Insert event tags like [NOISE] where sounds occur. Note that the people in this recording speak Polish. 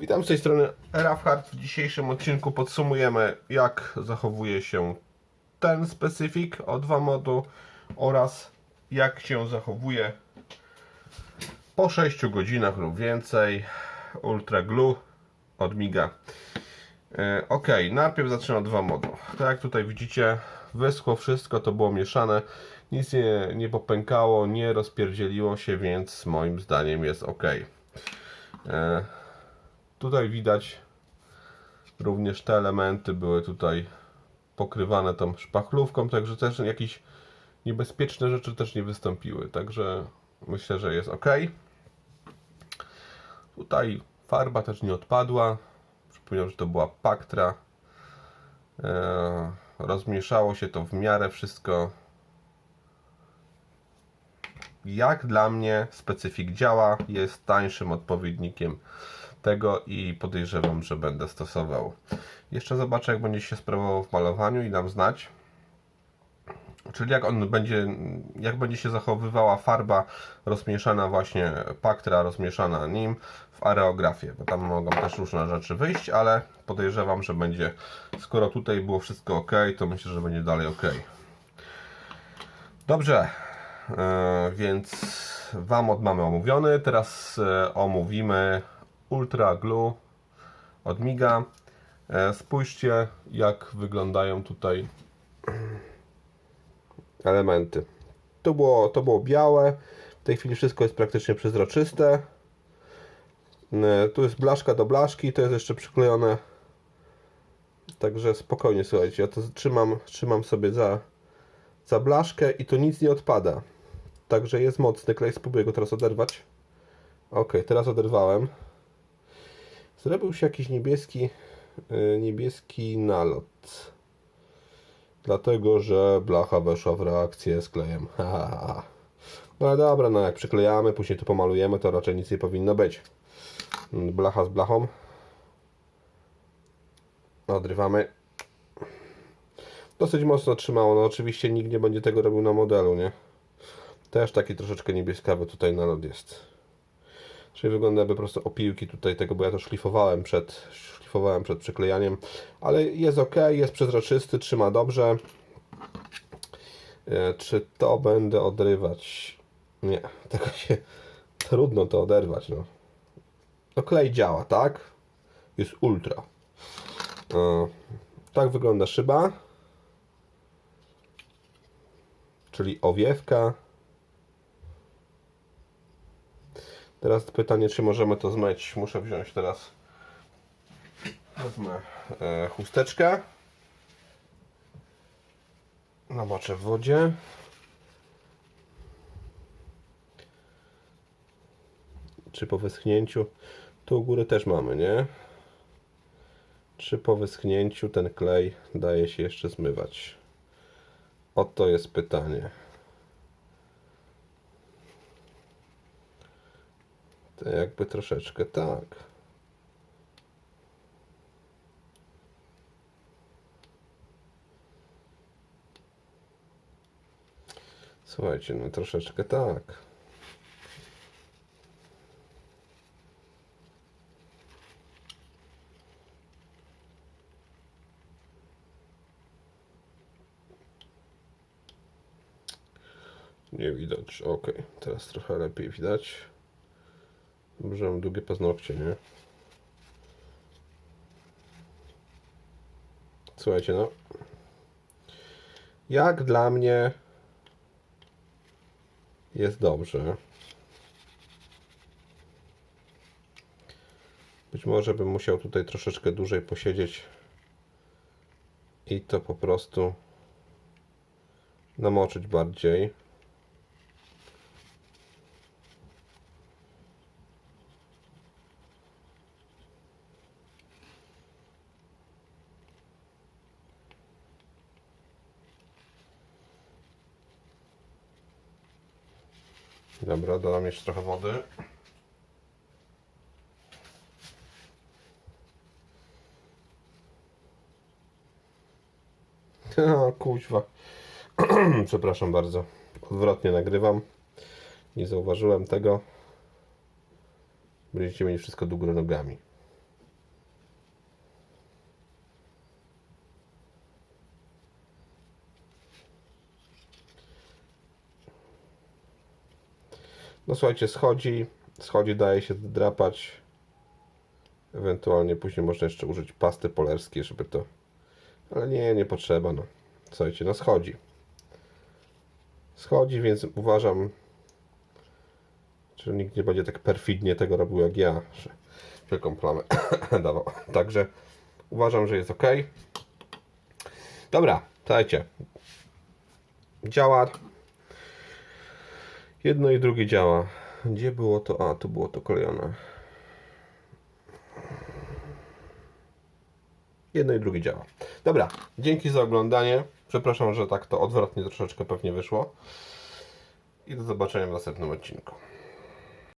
Witam z tej strony Rafhard. W dzisiejszym odcinku podsumujemy jak zachowuje się ten specyfik o 2 modu oraz jak się zachowuje po 6 godzinach lub więcej Ultra Glue od Miga. E, Ok, najpierw zacznę od 2 modu. Tak jak tutaj widzicie, wyschło wszystko, to było mieszane. Nic nie, nie popękało, nie rozpierdzieliło się, więc moim zdaniem jest ok. E, Tutaj widać również te elementy były tutaj pokrywane tą szpachlówką, także też jakieś niebezpieczne rzeczy też nie wystąpiły, także myślę, że jest ok. Tutaj farba też nie odpadła. Przypomniał, że to była Paktra. Eee, rozmieszało się to w miarę wszystko. Jak dla mnie specyfik działa, jest tańszym odpowiednikiem tego i podejrzewam, że będę stosował. Jeszcze zobaczę, jak będzie się sprawował w malowaniu i dam znać. Czyli jak on będzie, jak będzie się zachowywała farba rozmieszana właśnie Paktra, rozmieszana nim w areografie, bo tam mogą też różne rzeczy wyjść, ale podejrzewam, że będzie, skoro tutaj było wszystko ok, to myślę, że będzie dalej ok. Dobrze, e, więc Wamod mamy omówiony, teraz e, omówimy Ultra Glue od Miga. E, Spójrzcie, jak wyglądają tutaj elementy. To było, to było białe. W tej chwili wszystko jest praktycznie przezroczyste. E, Tu jest blaszka do blaszki, to jest jeszcze przyklejone. Także spokojnie, słuchajcie, ja to trzymam, trzymam sobie za, za blaszkę i to nic nie odpada. Także jest mocny klej, spróbuję go teraz oderwać. Ok, teraz oderwałem. Zrobił się jakiś niebieski, e, niebieski nalot. Dlatego, że blacha weszła w reakcję z klejem. No dobra, no jak przyklejamy, później to pomalujemy, to raczej nic nie powinno być. Blacha z blachą. Odrywamy. Dosyć mocno trzymało. No oczywiście nikt nie będzie tego robił na modelu, nie? Też taki troszeczkę niebieskawy tutaj nalot jest. Czyli wygląda jakby po prostu opiłki tutaj tego, bo ja to szlifowałem przed, szlifowałem przed przyklejaniem. Ale jest ok, jest przezroczysty, trzyma dobrze. E, Czy to będę odrywać? Nie, [LAUGHS] tego się trudno to oderwać. No. no klej działa, tak? Jest ultra. E, Tak wygląda szyba. Czyli owiewka. Teraz pytanie, czy możemy to zmyć. Muszę wziąć teraz wezmę e, chusteczkę. Namoczę w wodzie. Czy po wyschnięciu? Tu u góry też mamy, nie? Czy po wyschnięciu ten klej daje się jeszcze zmywać? Oto jest pytanie. To jakby troszeczkę tak. Słuchajcie, no troszeczkę tak. Nie widać. Ok, teraz trochę lepiej widać. Dobrze, mam długie paznokcie, nie? Słuchajcie, no. Jak dla mnie jest dobrze. Być może bym musiał tutaj troszeczkę dłużej posiedzieć i to po prostu namoczyć bardziej. Dobra, dodam jeszcze trochę wody. [LAUGHS] O, kuźwa. [CLEARS THROAT] Przepraszam bardzo. Odwrotnie nagrywam. Nie zauważyłem tego. Będziecie mieli wszystko do góry nogami. No słuchajcie, schodzi, schodzi, daje się drapać. Ewentualnie później można jeszcze użyć pasty polerskiej, żeby to... Ale nie, nie potrzeba, no. Słuchajcie, no schodzi. Schodzi, więc uważam, że nikt nie będzie tak perfidnie tego robił jak ja, że wielką plamę [COUGHS] dawał. Także uważam, że jest ok. Dobra, słuchajcie. Działa. Jedno i drugie działa. Gdzie było to? A, tu było to klejone. Jedno i drugie działa. Dobra, dzięki za oglądanie. Przepraszam, że tak to odwrotnie troszeczkę pewnie wyszło. I do zobaczenia w następnym odcinku.